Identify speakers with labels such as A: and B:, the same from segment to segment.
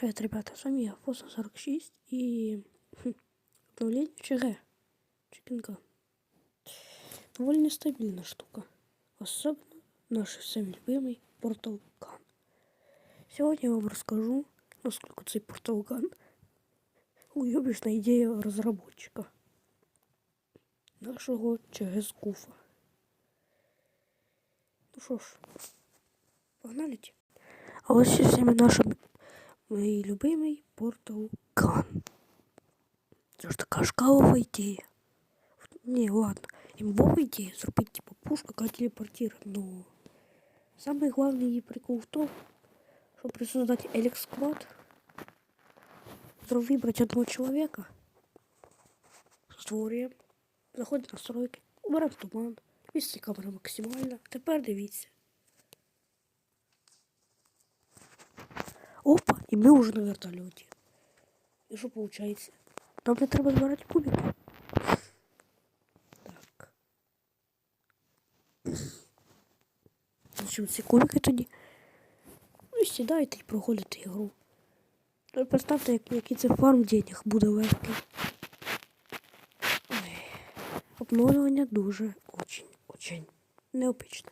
A: Привет, ребята, с вами я, Фоса 46 и хм, обновление ЧГ. Чикенга. Довольно стабильная штука. Особенно наш всем любимый Портал Ган. Сегодня я вам расскажу, насколько цей Портал Ган уйобічна ідея розробника нашого ЧГ Скуфа. Ну що ж, погнали. А ось і всеми нашими мій любимий Портал Ган. Це ж така шкалова ідея. Не, ладно. Имбовая идея зробити типа пушка, яка телепортирует, но самый главный її прикол в том, что при создании Эликс Склад выбрать одного человека, створюємо, заходимо в настройки, убираємо туман, місце камери максимально. Тепер дивіться. і ми вже на вертольоті. І що виходить? Нам не треба збирати кубики. Так. Зачем ці кубики тоді? Ну і сідайте і проходите ігру. Ну, Представте, як, який це фарм денег буде легкий. Ой. Обновлення дуже очень, очень необычно.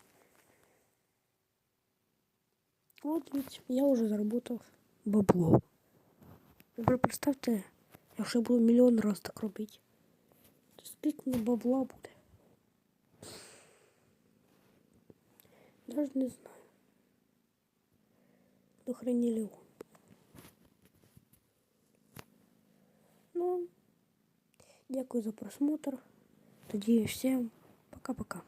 A: От ведь я вже заработав бабло. Ви представте, якщо я буду мільйон раз так робити, то скільки мені бабла буде? Даже не знаю. До хрені леон. Ну, дякую за просмотр. Тоді всім пока-пока.